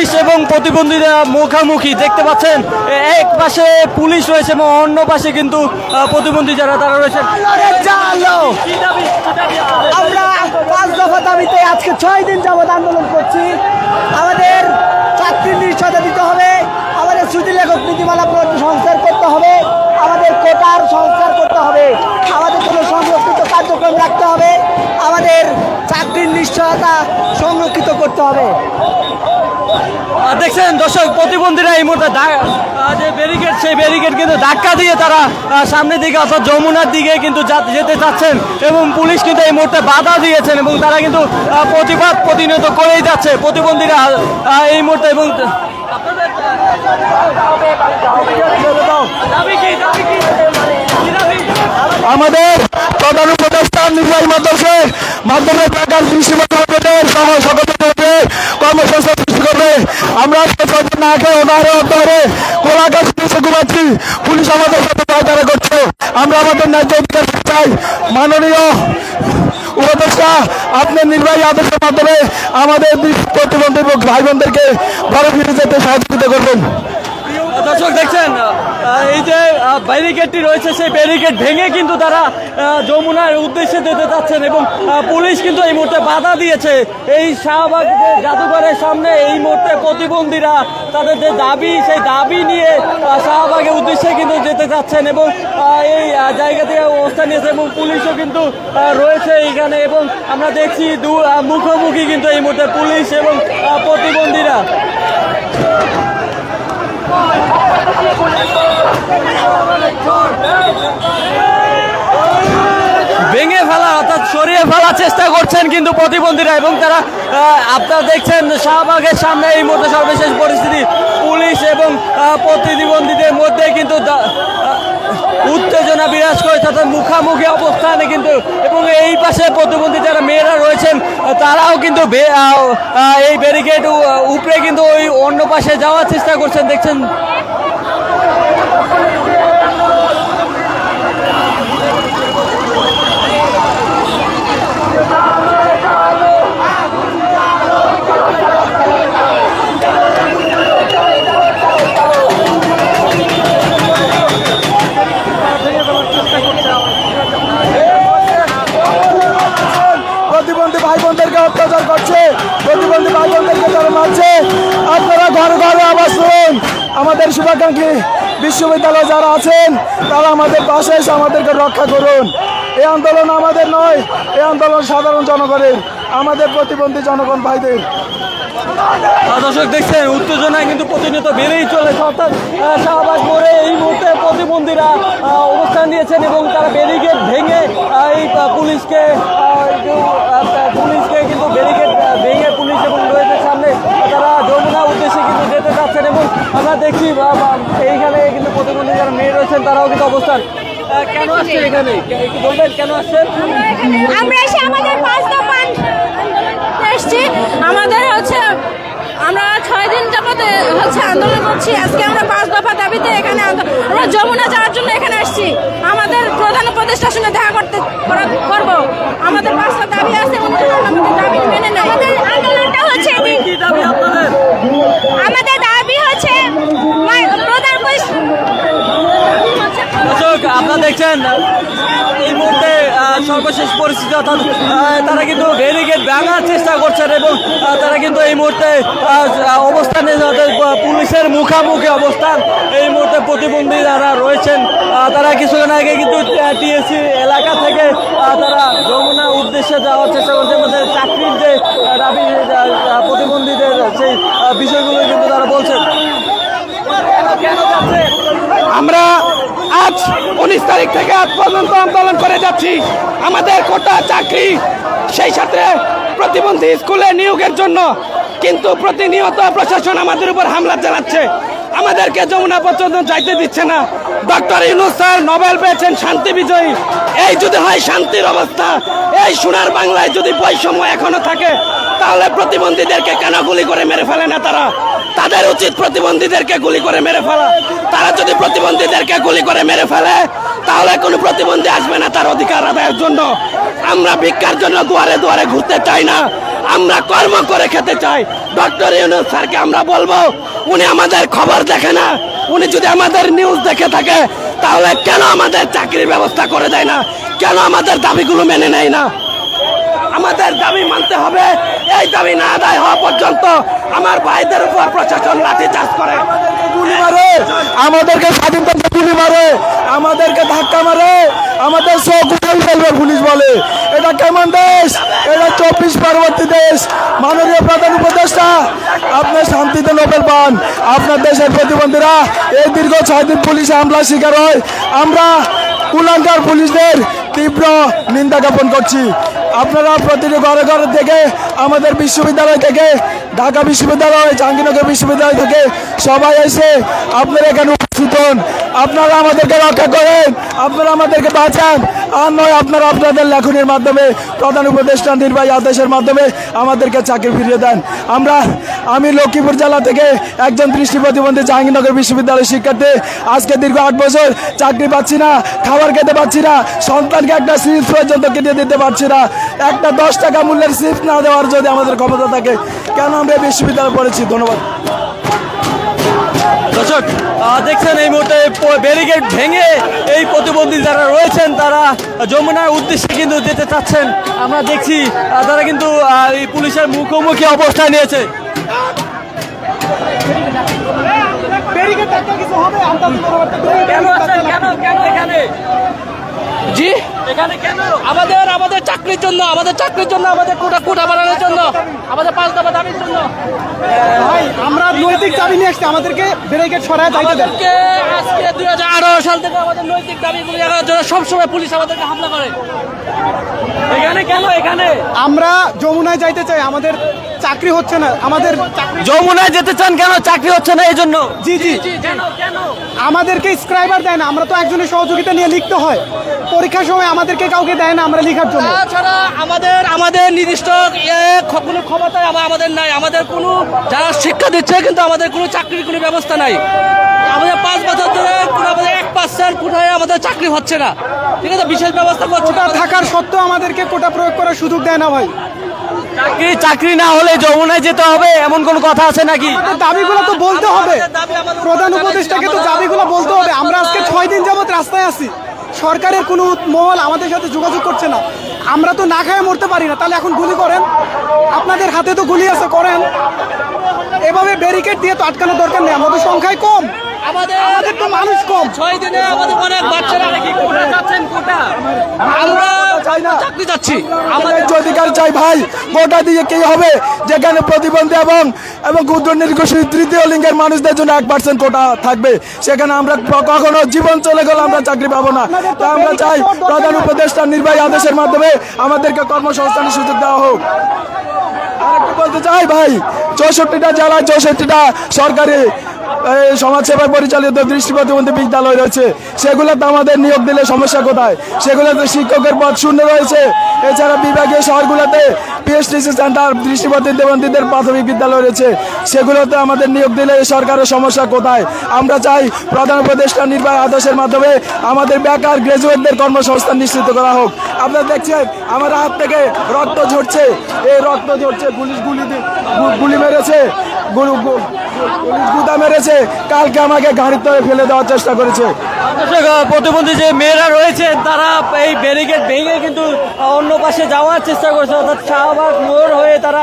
Police এবং প্রতিবন্ধীরা মুখামুখি। দেখতে পাচ্ছেন এক পাশে পুলিশ রয়েছে এবং অন্য পাশে কিন্তু প্রতিবন্ধী যারা তারা আপনাদের? আমরা পাঁচ দফা দাবিতে আজকে ছয় দিন যাবৎ আন্দোলন করছি। আমাদের চাকরির নিশ্চয়তা দিতে হবে আমাদের শ্রুতি লেখক নীতিমালা সংস্কার করতে হবে আমাদের কোটার সংস্কার করতে হবে আমাদের কোনো সংরক্ষিত কার্যক্রম রাখতে হবে আমাদের চাকরির নিশ্চয়তা সংরক্ষিত করতে হবে। দেখছেন, দর্শক, প্রতিবন্ধীরা এই মুহূর্তে যে ব্যারিকেড সেই ব্যারিকেড কিন্তু ধাক্কা দিয়ে তারা সামনের দিকে অর্থাৎ যমুনার দিকে কিন্তু যেতে চাচ্ছেন এবং পুলিশ কিন্তু এই মুহূর্তে বাধা দিয়েছেন এবং তারা কিন্তু প্রতিবাদ প্রতিনিয়ত করেই যাচ্ছে প্রতিবন্ধীরা এই মুহূর্তে এবং আমাদের প্রধান উপদেষ্টা নির্বাহী মাধ্যমে টাকার কৃষি মন্ত্রণালয়ের সহ সকলকে কর্মসংস্থান আমরা ঘুমাচ্ছি। পুলিশ আমাদের সাথে পায়তারা করছে। আমরা আমাদের অধিকার চাই। মাননীয় উপদেষ্টা আপনার নির্বাহী আদেশের মাধ্যমে আমাদের প্রতিবন্ধী ভাই বোনদেরকে ঘরে ফিরে যেতে সহযোগিতা করবেন। দর্শক দেখছেন এই যে ব্যারিকেডটি রয়েছে, সেই ব্যারিকেড ভেঙে কিন্তু তারা যমুনার উদ্দেশ্যে যেতে চাচ্ছেন এবং পুলিশ কিন্তু এই মুহূর্তে বাধা দিয়েছে। এই শাহবাগ জাদুঘরের সামনে এই মুহূর্তে প্রতিবন্ধীরা তাদের যে দাবি, সেই দাবি নিয়ে শাহবাগের উদ্দেশ্যে কিন্তু যেতে চাচ্ছেন এবং এই জায়গা থেকে অবস্থান নিয়েছে এবং পুলিশও কিন্তু রয়েছে এখানে এবং আমরা দেখছি দু মুখোমুখি কিন্তু এই মুহূর্তে পুলিশ এবং প্রতিবন্ধীরা। ভেঙে ফেলা, অর্থাৎ সরিয়ে ফেলার চেষ্টা করছেন কিন্তু প্রতিবন্ধীরা এবং তারা আপনারা দেখছেন শাহবাগের সামনে এই মুহূর্তে সর্বশেষ পরিস্থিতি। পুলিশ এবং প্রতিবন্ধীদের মধ্যে কিন্তু উত্তেজনা বিরাজ করে তাদের মুখামুখি অবস্থানে কিন্তু এবং এই পাশে প্রতিবন্ধী যারা মেয়েরা রয়েছেন তারাও কিন্তু এই ব্যারিকেড উপরে কিন্তু ওই অন্য পাশে যাওয়ার চেষ্টা করছেন, দেখছেন প্রতিবন্ধী ভাই বোনদেরকে অত্যাচার করছে প্রতিবন্ধী ভাই বোনদেরকে তারা মারছে আপনারা ঘরে ঘরে আবাস করুন আমাদের শুভাকাঙ্ক্ষী বিশ্ববিদ্যালয়ে যারা আছেন তারা আমাদের পাশে এসে আমাদেরকে রক্ষা করুন। এই আন্দোলন আমাদের নয় এই আন্দোলন সাধারণ জনগণের আমাদের প্রতিবন্ধী জনগণ ভাইদের। দর্শক দেখছেন উত্তেজনা কিন্তু প্রতিনিয়ত বেড়েই চলেছে অর্থাৎ আহ, শাহবাগ মোড়ে এই মুহূর্তে প্রতিবন্ধীরা অবস্থান নিয়েছেন এবং তারা ব্যারিকেড ভেঙে এই পুলিশকে পুলিশকে কিন্তু ব্যারিকেড ভেঙে পুলিশ এবং রয়েছে সামনে তারা যমুনা উদ্দেশ্যে কিন্তু যেতে চাচ্ছেন এবং আমরা দেখছি মেয়ে তারাও কিন্তু অবস্থান। কেন আসছেন এখানে? একটু বলবেন কেন আসছেন আমরা এসে আমাদের পাঁচ দফা এসছি। আমাদের হচ্ছে আমরা ছয় দিন যাবত হচ্ছে আন্দোলন করছি। আজকে আমরা পাঁচ দফা দাবিতে এখানে আমরা যমুনা যাওয়ার জন্য এখানে আসছি আমাদের প্রধান উপদেষ্টার সঙ্গে দেখা করতে করা- করব। আমাদের পাঁচটা দাবি আছে আমাদের দাবি মেনে নেয়। আমাদের আন্দোলনটা হচ্ছে আমাদের দাবি হচ্ছে মা- প্রধান উপদেষ্টা- দর্শক আপনারা দেখছেন? এই মুহূর্তে সর্বশেষ পরিস্থিতি, অর্থাৎ তারা কিন্তু ব্যারিকেড ভাঙার চেষ্টা করছেন এবং তারা কিন্তু এই মুহূর্তে অবস্থানে পুলিশের মুখামুখি অবস্থান, এই মুহূর্তে প্রতিবন্ধী যারা রয়েছেন তারা কিছুক্ষণ আগে কিন্তু টিএসসি এলাকা থেকে তারা যমুনা উদ্দেশ্যে যাওয়ার চেষ্টা করছে চাকরির যে দাবি প্রতিবন্ধীদের সেই বিষয়গুলো কিন্তু তারা বলছেন। আমরা আজ উনিশ তারিখ থেকে আজ পর্যন্ত আন্দোলন করে যাচ্ছি। আমাদের কোটা চাকরি, সেই সাথে প্রতিবন্ধী স্কুলে নিয়োগের জন্য। কিন্তু প্রতিনিয়ত প্রশাসন আমাদের উপর হামলা চালাচ্ছে। আমাদেরকে যমুনা পর্যন্ত যাইতে দিচ্ছে না। ডক্টর ইউনুস স্যার নোবেল পেয়েছেন, শান্তি বিজয়ী। এই যদি হয় শান্তির অবস্থা, এই সোনার বাংলায় যদি বৈষম্য এখনও থাকে, তাহলে প্রতিবন্ধীদেরকে কেন গুলি করে মেরে ফেলে না তারা তাদের উচিত প্রতিবন্ধীদেরকে গুলি করে মেরে ফেলা। তারা যদি প্রতিবন্ধীদেরকে গুলি করে মেরে ফেলে, তাহলে কোনো প্রতিবন্ধী আসবে না তার অধিকার আদায়ের জন্য। আমরা ভিক্ষার জন্য দুয়ারে দুয়ারে ঘুরতে চাই না। আমরা কর্ম করে খেতে চাই। ডক্টর ইউনুস স্যারকে আমরা বলব, উনি আমাদের খবর দেখে না। উনি যদি আমাদের নিউজ দেখে থাকে, তাহলে কেন আমাদের চাকরির ব্যবস্থা করে দেয় না? কেন আমাদের দাবিগুলো মেনে নেয় না? আমাদের দাবি মানতে হবে, এই দাবি না আদায় হওয়া পর্যন্ত আমার ভাইদের উপর প্রশাসন চাষ করে। গুলি মারে। আমাদেরকে স্বাধীনতা গুলি মারে। আমাদেরকে ধাক্কা মারে। আমাদের সব ফেলবে পুলিশ বলে। এটা কেমন দেশ? এটা চব্বিশ পরবর্তী দেশ। মাননীয় প্রধান উপদেষ্টা আপনার শান্তিতে নোবেল পান। আপনার দেশের প্রতিবন্ধীরা, এই দীর্ঘ ছয় দিন পুলিশ হামলা শিকার হয়। আমরা কুলাঙ্কার পুলিশদের তীব্র নিন্দা জ্ঞাপন করছি। আপনারা প্রতিটি ঘরে ঘরে থেকে আমাদের বিশ্ববিদ্যালয় থেকে ঢাকা বিশ্ববিদ্যালয়, জাহাঙ্গীরনগর বিশ্ববিদ্যালয় থেকে সবাই এসে আপনারা এখানে হন আপনারা আমাদেরকে রক্ষা করেন, আপনারা আমাদেরকে বাঁচান। আর নয়, আপনারা আপনাদের লেখনের মাধ্যমে, প্রধান উপদেষ্টা নির্বাহী আদেশের মাধ্যমে আমাদেরকে চাকরি ফিরিয়ে দেন। আমরা, আমি লক্ষ্মীপুর জেলা থেকে একজন দৃষ্টি প্রতিবন্ধী জাহাঙ্গীরনগর বিশ্ববিদ্যালয়ের শিক্ষার্থী। আজকে দীর্ঘ আট বছর চাকরি পাচ্ছি না, খাবার খেতে পাচ্ছি না, সন্তানকে একটা সিট পর্যন্ত কেটে দিতে পারছি না। একটা দশ টাকা মূল্যের সিট না দেওয়ার যদি আমাদের ক্ষমতা থাকে, কেন আমরা বিশ্ববিদ্যালয়ে পড়েছি? ধন্যবাদ। দর্শক আহ, দেখছেন এই মুহূর্তে ব্যারিকেড ভেঙে এই প্রতিবন্ধী যারা রয়েছেন তারা যমুনার উদ্দেশ্যে কিন্তু যেতে চাচ্ছেন। আমরা দেখছি তারা কিন্তু আহ, এই পুলিশের মুখোমুখি অবস্থায় নিয়েছে। কেন আছেন? কেন কেন এখানে? জি। এখানে কেন আমাদের আমাদের চাকরির জন্য আমাদের চাকরির জন্য আমাদের কোটা কোটা বাড়ানোর জন্য আমাদের পাঁচ দফা দাবির জন্য। ভাই আমরা নৈতিক চাবি নিয়ে আসছি আমাদেরকে ব্যারিকেড সরায় যাইতে দেন। আমাদেরকে আজকে দুই হাজার আঠারো সাল থেকে আমাদের নৈতিক দাবিগুলি জানার জন্য সবসময় পুলিশ আমাদেরকে হামলা করে। এখানে কেন এখানে? আমরা যমুনায় যাইতে চাই আমাদের চাকরি হচ্ছে না আমাদের যমুনায় যেতে চান কেন? চাকরি হচ্ছে না এই জন্য জি জি। কেন কেন আমাদেরকে স্ক্রাইবার দেয় না আমরা তো একজনের সহযোগিতা নিয়ে লিখতে হয়। পরীক্ষার সময় আমাদেরকে কাউকে দেয় না আমরা লেখার জন্য। তাছাড়া আমাদের আমাদের নির্দিষ্ট ইয়ে, কোনো ক্ষমতা আমা- আমাদের নাই। আমাদের কোনো যারা শিক্ষা দিচ্ছে কিন্তু আমাদের কোনো চাকরির কোনো ব্যবস্থা নাই। আমাদের পাঁচ বছর ধরে আমাদের এক পার্সেন্ট কোথায় আমাদের চাকরি হচ্ছে না। ঠিক আছে বিশেষ ব্যবস্থা করছে কোটা থাকার সত্ত্বেও আমাদেরকে কোটা প্রয়োগ করার সুযোগ দেয় না ভাই। চাকরি চাকরি না হলে যমুনায় যেতে হবে এমন কোন কথা আছে নাকি? দাবিগুলো তো বলতে হবে। প্রধান উপদেষ্টাকে তো দাবিগুলো বলতে হবে। আমরা আজকে ছয় দিন যাবত রাস্তায় আছি। সরকারের কোনো মহল আমাদের সাথে যোগাযোগ করছে না। আমরা তো না খায় মরতে পারি না। তাহলে এখন গুলি করেন। আপনাদের হাতে তো গুলি আছে করেন। এভাবে ব্যারিকেড দিয়ে তো আটকানোর দরকার নেই। আমাদের সংখ্যায় কম। আমাদের তো মানুষ কম। ছয় দিনে আমাদের অনেক বাচ্চারা নাকি কোটা যাচ্ছেন কোটা আমরা চাই না। চাকরি যাচ্ছি আমাদের অধিকার চাই ভাই গোটা দিয়ে কি হবে? যেখানে প্রতিবন্ধী এবং এবং ক্ষুদ্র নির্গোষী তৃতীয় লিঙ্গের মানুষদের জন্য এক পার্সেন্ট কোটা থাকবে। সেখানে আমরা কখনো জীবন চলে গেলে আমরা চাকরি পাবো না। তাই আমরা চাই প্রধান উপদেষ্টা নির্বাহী আদেশের মাধ্যমে আমাদেরকে কর্মসংস্থানের সুযোগ দেওয়া হোক। আরেকটু বলতে চাই ভাই চৌষট্টিটা জেলায় চৌষট্টিটা সরকারি সমাজসেবা পরিচালিত দৃষ্টি প্রতিবন্ধী বিদ্যালয় রয়েছে। সেগুলোতে আমাদের নিয়োগ দিলে সমস্যা কোথায়? সেগুলোতে শিক্ষকের পদ শূন্য রয়েছে। এছাড়া বিভাগীয় শহরগুলোতে পিএসটিসি সেন্টার দৃষ্টি প্রতিবন্ধীদের প্রাথমিক বিদ্যালয় রয়েছে। সেগুলোতে আমাদের নিয়োগ দিলে সরকারের সমস্যা কোথায়? আমরা চাই প্রধান উপদেষ্টা নির্বাহী আদেশের মাধ্যমে আমাদের বেকার গ্রাজুয়েটদের কর্মসংস্থান নিশ্চিত করা হোক। আপনারা দেখছেন, আমার হাত থেকে রক্ত ঝরছে। এই রক্ত ঝরছে পুলিশ গুলি গুলি মেরেছে। গুলি গুদা মেরেছে। কালকে আমাকে গাড়ির ফেলে দেওয়ার চেষ্টা করেছে। যে মেয়েরা তারা এই ব্যারিকেড ভেঙে কিন্তু অন্য পাশে যাওয়ার চেষ্টা করছে। অর্থাৎ হয়ে তারা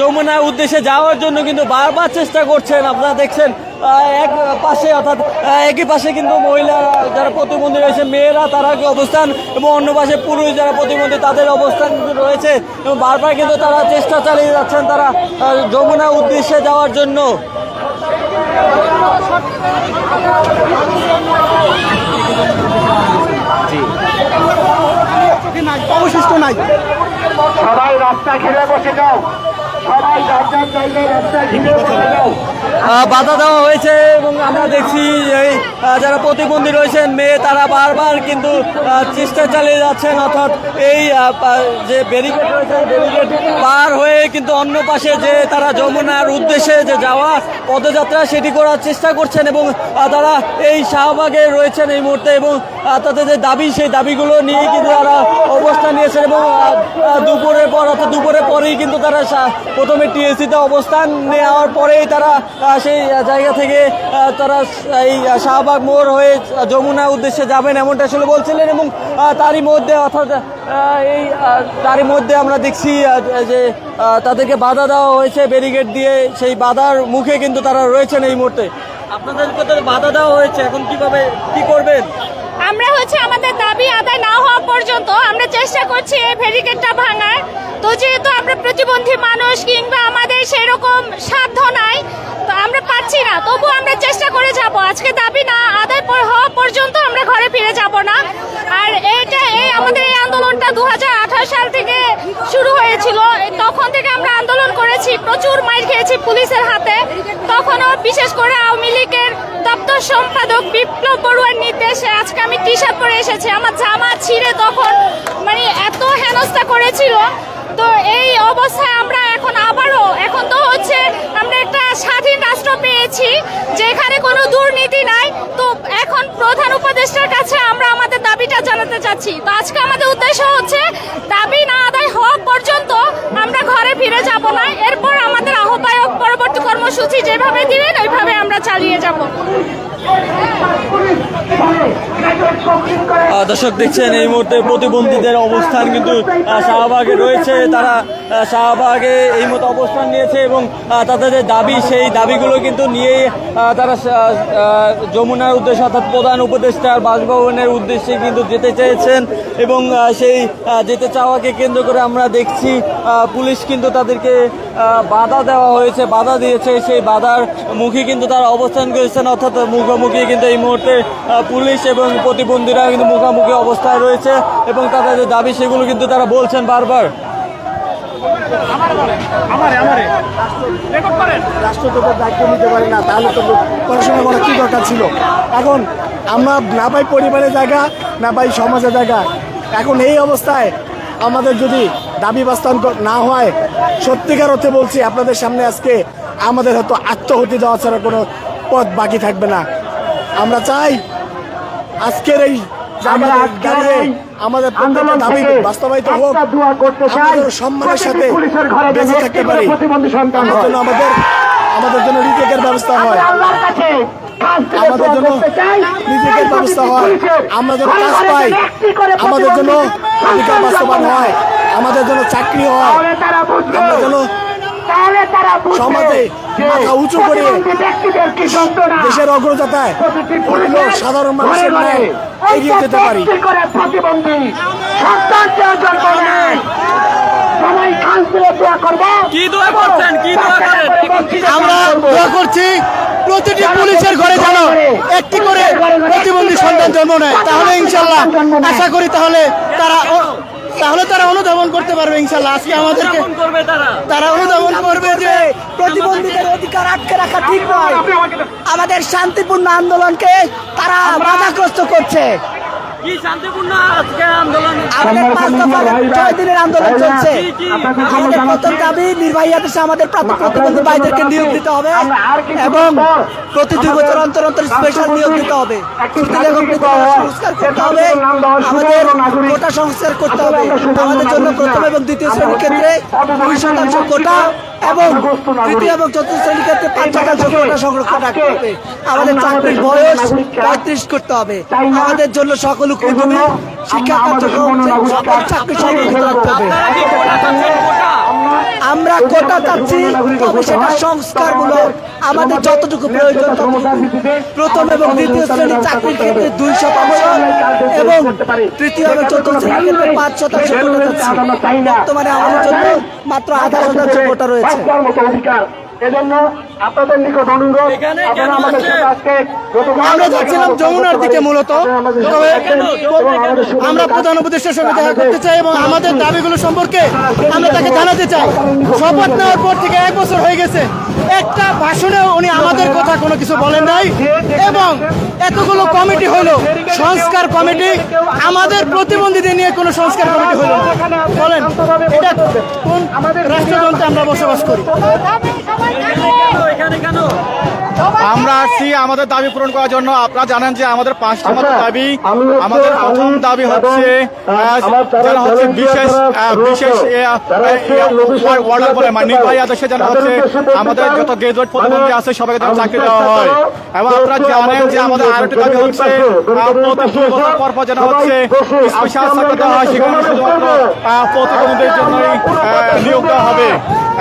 যমুনার উদ্দেশ্যে যাওয়ার জন্য কিন্তু বারবার চেষ্টা করছেন। আপনারা দেখছেন এক পাশে অর্থাৎ একই পাশে কিন্তু মহিলা যারা প্রতিবন্ধী রয়েছে মেয়েরা তারা কি অবস্থান এবং অন্য পাশে পুরুষ যারা প্রতিবন্ধী তাদের অবস্থান কিন্তু রয়েছে। এবং বারবার কিন্তু তারা চেষ্টা চালিয়ে যাচ্ছেন তারা যমুনা উদ্দেশ্যে যাওয়ার জন্য। অবশিষ্ট নাই। সবাই রাস্তা ঘিরে বসে যাও। বাধা দেওয়া হয়েছে এবং আমরা দেখছি এই যারা প্রতিবন্ধী রয়েছেন মেয়ে তারা বারবার কিন্তু চেষ্টা চালিয়ে যাচ্ছেন অর্থাৎ এই যে ব্যারিকেড রয়েছে ব্যারিকেড পার হয়ে কিন্তু অন্য পাশে যে তারা যমুনার উদ্দেশ্যে যে যাওয়া পদযাত্রা সেটি করার চেষ্টা করছেন এবং তারা এই শাহবাগে রয়েছেন এই মুহূর্তে এবং তাদের যে দাবি, সেই দাবিগুলো নিয়ে কিন্তু তারা অবস্থান নিয়েছেন এবং দুপুরের পর, অর্থাৎ দুপুরের পরেই কিন্তু তারা প্রথমে টিএসসিতে অবস্থান নেওয়ার পরেই তারা সেই জায়গা থেকে তারা এই শাহবাগ মোড় হয়ে যমুনা উদ্দেশ্যে যাবেন এমনটা আসলে বলছিলেন এবং তারই মধ্যে, অর্থাৎ এই তারই মধ্যে আমরা দেখছি যে তাদেরকে বাধা দেওয়া হয়েছে, ব্যারিকেড দিয়ে, সেই বাধার মুখে কিন্তু তারা রয়েছেন এই মুহূর্তে। আপনাদেরকে তো বাধা দেওয়া হয়েছে, এখন কীভাবে, কি করবেন? আমরা হচ্ছে আমাদের দাবি আদায় না হওয়া পর্যন্ত আমরা চেষ্টা করছি এই ব্যারিকেডটা ভাঙার। তো যেহেতু আমরা প্রতিবন্ধী মানুষ কিংবা আমাদের সেরকম সাধ্য নাই, তো আমরা পাচ্ছি না। তবু আমরা চেষ্টা করে যাব। আজকে দাবি না আদায় হওয়া পর্যন্ত আমরা ঘরে ফিরে যাব না। আর এটা এই আমাদের এই আন্দোলনটা দু হাজার আঠারো সাল থেকে শুরু হয়েছিল এই তখন থেকে আমরা করেছি, প্রচুর মাইর খেয়েছি পুলিশের হাতে। তখনও বিশেষ করে আওয়ামী লীগের দপ্তর সম্পাদক বিপ্লব বড়ুয়ার নির্দেশে আজকে আমি টি শার্ট পরে এসেছি। আমার জামা ছিঁড়ে তখন মানে এত হেনস্থা করেছিল। তো এই অবস্থায় আমরা এখন আবারও, এখন তো হচ্ছে আমরা একটা স্বাধীন রাষ্ট্র পেয়েছি, যেখানে কোনো দুর্নীতি নাই। তো এখন প্রধান উপদেষ্টার কাছে আমরা আমাদের দাবিটা জানাতে চাচ্ছি। তো আজকে আমাদের উদ্দেশ্য হচ্ছে, দাবি না হওয়া পর্যন্ত আমরা ঘরে ফিরে যাব না। এরপর আমাদের আহ্বায়ক পরবর্তী কর্মসূচি যেভাবে দিবেন, ওইভাবে আমরা চালিয়ে যাব। দর্শক দেখছেন, এই মুহূর্তে প্রতিবন্ধীদের অবস্থান কিন্তু শাহবাগে রয়েছে। তারা শাহবাগে এই মতো অবস্থান নিয়েছে এবং তাদের যে দাবি, সেই দাবিগুলো কিন্তু নিয়ে তারা যমুনার উদ্দেশ্যে অর্থাৎ প্রধান উপদেষ্টার বাসভবনের উদ্দেশ্যে কিন্তু যেতে চেয়েছেন এবং সেই যেতে চাওয়াকে কেন্দ্র করে আমরা দেখছি পুলিশ কিন্তু তাদেরকে বাধা দেওয়া হয়েছে, বাধা দিয়েছে। সেই বাধার মুখে কিন্তু তারা অবস্থান করেছেন, অর্থাৎ মুখোমুখি কিন্তু এই মুহূর্তে পুলিশ এবং প্রতিবন্ধীরা কিন্তু মুখোমুখি অবস্থায় রয়েছে এবং তাদের যে দাবি সেগুলো কিন্তু তারা বলছেন বারবার। দায়িত্ব নিতে পারে না তাহলে তো পড়াশোনা করার কি দরকার ছিল? এখন আমরা না পাই পরিবারের জায়গা না পাই সমাজের জায়গা। এখন এই অবস্থায় আমাদের যদি দাবি বাস্তবায়ন না হয় সত্যিকার অর্থে বলছি আপনাদের সামনে আজকে আমাদের হয়তো আত্মহতি দেওয়া ছাড়া কোনো পথ বাকি থাকবে না। আমরা চাই আজকের এই জায়গায় দাঁড়িয়ে আমাদের প্রত্যেকটা দাবি বাস্তবায়িত হোক আমরা সম্মানের সাথে বেঁচে থাকতে পারি। আমার জন্য আমাদের আমাদের জন্য রিটেকের ব্যবস্থা হয়। আমাদের জন্য রিটেকের ব্যবস্থা হয়। আমরা যেন কাজ পাই আমাদের জন্য অধিকার বাস্তবায়ন হয়। আমাদের জন্য চাকরি হয়। আমরা যেন সমাজে মাথা উঁচু করে দেশের অগ্রযাত্রায় সাধারণ মানুষের ন্যায় এগিয়ে যেতে পারি। প্রতিবন্ধী। সন্তানদের জন্ম নেয় সবাই খান তুলে দোয়া করব। কি দোয়া করছেন? কি দোয়া করেন? আমরা দোয়া করছি প্রতিটি পুলিশের ঘরে যেন একটি করে প্রতিবন্ধী সন্তান জন্ম নেয়। তাহলে ইনশাল্লাহ আশা করি তাহলে তারা তাহলে তারা অনুধাবন করতে পারবে ইনশাল্লাহ আজকে আমাদেরকে তারা। তারা অনুধাবন করবে যে প্রতিবন্ধীদের অধিকার আটকে রাখা ঠিক নয়। আমাদের শান্তিপূর্ণ আন্দোলনকে তারা বাধাগ্রস্ত করছে। কি শান্তিপূর্ণ আজকে আন্দোলন? আমাদের পাঁচ দফার ছয় দিনের আন্দোলন চলছে। আমাদের প্রথম দাবি নির্বাহী আদেশে আমাদের প্রাপ্ত প্রতিবন্ধী ভাইদেরকে নিয়োগ দিতে হবে এবং প্রতি দুই বছর অন্তর অন্তর স্পেশাল নিয়োগ দিতে হবে। সংস্কার করতে হবে। আমাদের কোটা সংস্কার করতে হবে। আমাদের জন্য প্রথম এবং দ্বিতীয় শ্রেণির ক্ষেত্রে দুই শতাংশ কোটা এবং তৃতীয় এবং চতুর্থ শ্রেণির ক্ষেত্রে পাঁচ শতাংশ কোটা সংরক্ষণ রাখতে হবে। আমাদের চাকরির বয়স পঁয়ত্রিশ করতে হবে। আমাদের জন্য সকল উদ্যমী শিক্ষা কার্যক্রম সকল চাকরি সংরক্ষিত রাখতে হবে। আমরা কোটা চাচ্ছি তবে সেটা সংস্কার আমাদের যতটুকু প্রয়োজন প্রথম এবং দ্বিতীয় শ্রেণির চাকরির ক্ষেত্রে দুই শতাংশ এবং তৃতীয় এবং চতুর্থ শ্রেণির ক্ষেত্রে পাঁচ শতাংশ কোটা যাচ্ছে বর্তমানে আমাদের জন্য মাত্র আধা শতাংশ কোটা রয়েছে। এজন্য আপনাদের নিকট অনুরোধ এখানে আপনারা আমাদের সাথে আজকে আমরা যাচ্ছিলাম যমুনার দিকে মূলত। তবে আমরা প্রধান উপদেষ্টার সঙ্গে দেখা করতে চাই এবং আমাদের দাবিগুলো সম্পর্কে আমরা তাকে জানাতে চাই। শপথ নেওয়ার পর থেকে এক বছর হয়ে গেছে। একটা ভাষণেও উনি আমাদের কথা কোনো কিছু বলেন নাই এবং এতগুলো কমিটি হলো সংস্কার কমিটি আমাদের প্রতিবন্ধীদের নিয়ে কোনো সংস্কার কমিটি হলো বলেন এটা কোন রাষ্ট্রযন্ত্রে আমরা বসবাস করি? এখানে কেন? আমরা আসছি আমাদের দাবি পূরণ করার জন্য। আপনারা জানেন যে আমাদের পাঁচটি মতো দাবি। আমাদের প্রথম দাবি হচ্ছে যেন হচ্ছে বিশেষ বিশেষ অর্ডার বলে মানে নির্বাহী আদেশে যেন হচ্ছে আমাদের যত গ্রাজুয়েট প্রতিবন্ধী আছে সবাইকে যেন চাকরি দেওয়া হয়। এবং আপনারা জানেন যে আমাদের আরেকটি দাবি হচ্ছে প্রতি বছর পর পর যেন হচ্ছে স্পেশাল চাকরি দেওয়া হয় সেখানে শুধুমাত্র প্রতিবন্ধীদের জন্যই নিয়োগ দেওয়া হবে।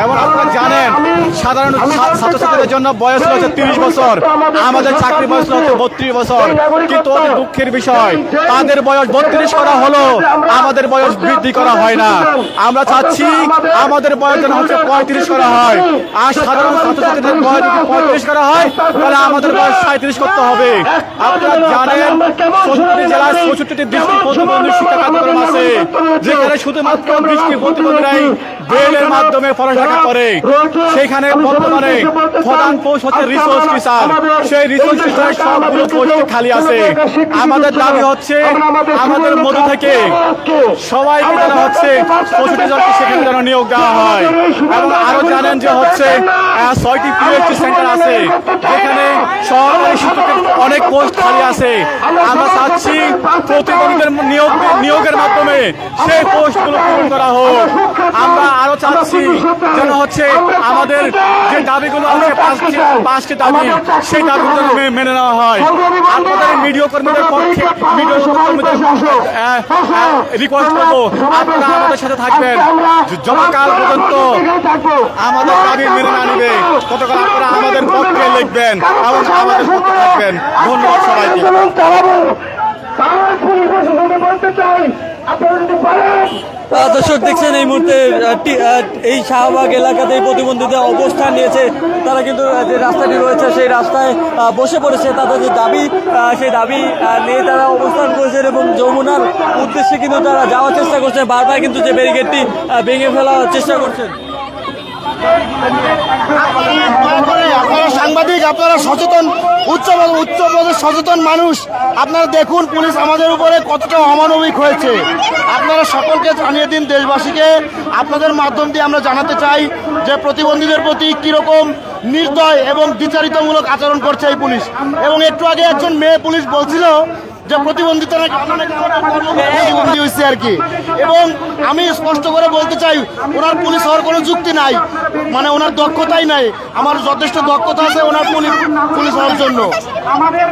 এবং আপনারা জানেন সাধারণ ছাত্রছাত্রীদের জন্য বয়স হচ্ছে তিরিশ বছর আমাদের চাকরি বয়স হচ্ছে বত্রিশ বছর কিন্তু অতি দুঃখের বিষয় তাদের বয়স বত্রিশ করা হলো আমাদের বয়স বৃদ্ধি করা হয় না। আমরা চাচ্ছি আমাদের বয়স যেন হচ্ছে পঁয়ত্রিশ করা হয়। আর সাধারণ ছাত্রছাত্রীদের বয়স যদি পঁয়ত্রিশ করা হয় তাহলে আমাদের বয়স সাঁত্রিশ করতে হবে। আপনারা জানেন চৌষট্টি জেলায় চৌষট্টিটি দৃষ্টি প্রতিবন্ধী শিক্ষা কার্যক্রম আছে? যেখানে শুধুমাত্র দৃষ্টি প্রতিবন্ধীরাই ব্রেলের মাধ্যমে পড়াশোনা করে। সেখানে বর্তমানে প্রধান পোস্ট হচ্ছে রিসোর্স টিচার সেই রিসোর্স টিচার সবগুলো পোস্ট খালি আছে। আমাদের দাবি হচ্ছে আমাদের মধ্যে থেকে সবাইকে যেন হচ্ছে পঁয়ষট্টি জনকে সেখানে যেন নিয়োগ দেওয়া হয়। এবং আরও জানেন যে হচ্ছে ছয়টি পিএইচডি সেন্টার আছে যেখানে সরকারি শিক্ষকের অনেক পোস্ট খালি আছে। আমরা চাচ্ছি প্রতিবন্ধীদের নিয়োগ নিয়োগের মাধ্যমে সেই পোস্টগুলো পূরণ করা হোক। আমরা আরও চাচ্ছি যেন হচ্ছে আমাদের যে দাবিগুলো আছে পাঁচটি পাঁচটি দাবি সেই দাবিগুলো মেনে নেওয়া হয়। আপনাদের মিডিয়া কর্মীদের পক্ষে মিডিয়া কর্মীদের রিকোয়েস্ট করব। আপনারা আমাদের সাথে থাকবেন। যতকাল পর্যন্ত আমাদের দাবি মেনে না নিবে ততকাল আপনারা আমাদের পক্ষে লিখবেন এবং আমাদের পক্ষে থাকবেন ধন্যবাদ সবাইকে। বলতে চাই দর্শক দেখছেন এই মুহূর্তে এই শাহবাগ এলাকাতে প্রতিবন্ধীদের অবস্থান নিয়েছে। তারা কিন্তু যে রাস্তাটি রয়েছে সেই রাস্তায় বসে পড়েছে তাদের যে দাবি সেই দাবি নিয়ে তারা অবস্থান করেছেন এবং যমুনার উদ্দেশ্যে কিন্তু তারা যাওয়ার চেষ্টা করছে বারবার কিন্তু যে ব্যারিকেডটি ভেঙে ফেলার চেষ্টা করছেন। আপনারা সাংবাদিক, আপনারা সচেতন, উচ্চ উচ্চ সচেতন মানুষ। আপনারা দেখুন পুলিশ আমাদের উপরে কতটা অমানবিক হয়েছে। আপনারা সকলকে জানিয়ে দিন, দেশবাসীকে। আপনাদের মাধ্যম দিয়ে আমরা জানাতে চাই যে প্রতিবন্ধীদের প্রতি কীরকম নির্দয় এবং বিচারিতামূলক আচরণ করছে এই পুলিশ। এবং একটু আগে একজন মেয়ে পুলিশ বলছিল যে প্রতিবন্ধিতা নাকি প্রতিবন্ধী হয়েছে আর কি। এবং আমি স্পষ্ট করে বলতে চাই, ওনার পুলিশ হওয়ার কোনো যুক্তি নাই মানে ওনার দক্ষতাই নাই, আমার যথেষ্ট দক্ষতা আছে ওনার পুলিশ পুলিশ হওয়ার জন্য। আমাদের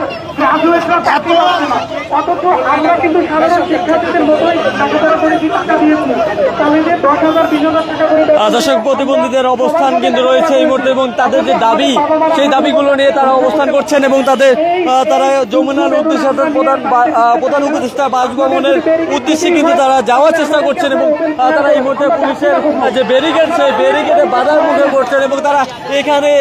দর্শক, প্রতিবন্ধীদের অবস্থান কিন্তু রয়েছে এই মুহূর্তে এবং তাদের যে দাবি, সেই দাবিগুলো নিয়ে তারা অবস্থান করছেন এবং তাদের তারা যমুনার উদ্দেশ্যে প্রধান প্রধান উপদেষ্টা বাসভবনের উদ্দেশ্যে কিন্তু তারা যাওয়ার চেষ্টা করছেন এবং তারা এই মুহূর্তে পুলিশের যে ব্যারিকেড, সেই ব্যারিকেডে বাধার মুখে করছেন এবং তারা এখানে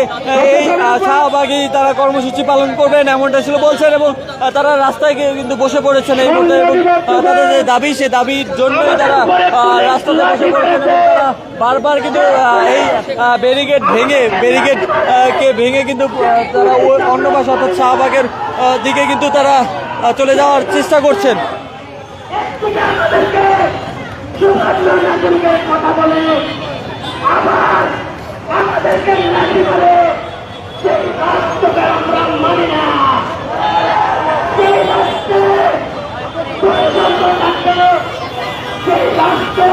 এই শাহবাগেই তারা কর্মসূচি পালন করবেন এমনটা ছিল বলছেন এবং তারা রাস্তায় কিন্তু বসে পড়েছেন এই মুহূর্তে এবং তাদের যে দাবি সেই দাবির জন্যই তারা রাস্তাতে বসে পড়েছেন এবং তারা বারবার কিন্তু এই ব্যারিকেড ভেঙে ব্যারিকেড কে ভেঙে কিন্তু তারা অন্য পাশে অর্থাৎ শাহবাগের দিকে কিন্তু তারা চলে যাওয়ার চেষ্টা করছেন। আমাদেরকে মানি না। সেই রাষ্ট্রে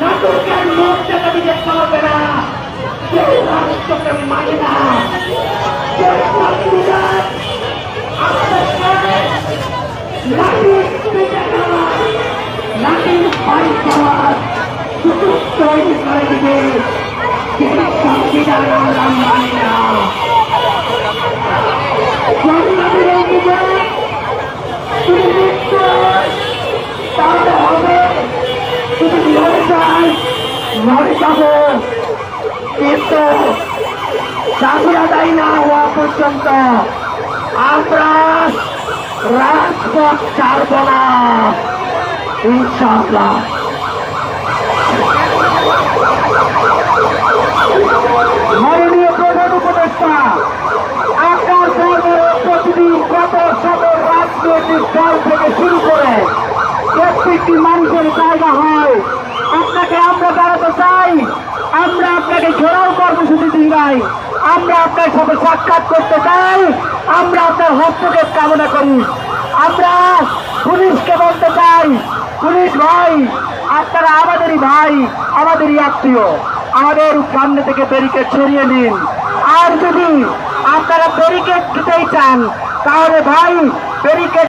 নাটকের টাকা দিতে পারবে না সেই রাষ্ট্রকে মানি না সেই সংবিধান আমাদেরকে লাঠি পিঠে খাওয়া লাঠির ভয় খাওয়ার সুযোগ তৈরি করে দিবে সেই সংবিধান আমরা মানি না নিশ্চয় তাহলে হবে লড়ে যাই লড়ে যাব কিন্তু দাবি আদায় না হওয়া পর্যন্ত আমরা রাজপথ ছাড়ব না ইনশাআল্লাহ এই ঘেরাও কর্মসূচি দিই নাই। আমরা আপনার সাথে সাক্ষাৎ করতে চাই। আমরা আপনার হস্তক্ষেপ কামনা করি। আমরা পুলিশকে বলতে চাই, পুলিশ ভাই, আপনারা আমাদেরই ভাই, আমাদেরই আত্মীয়। আমাদের সামনে থেকে ব্যারিকেড সরিয়ে নিন। আর যদি আপনারা ব্যারিকেড দিতেই চান, তাহলে ভাই ব্যারিকেড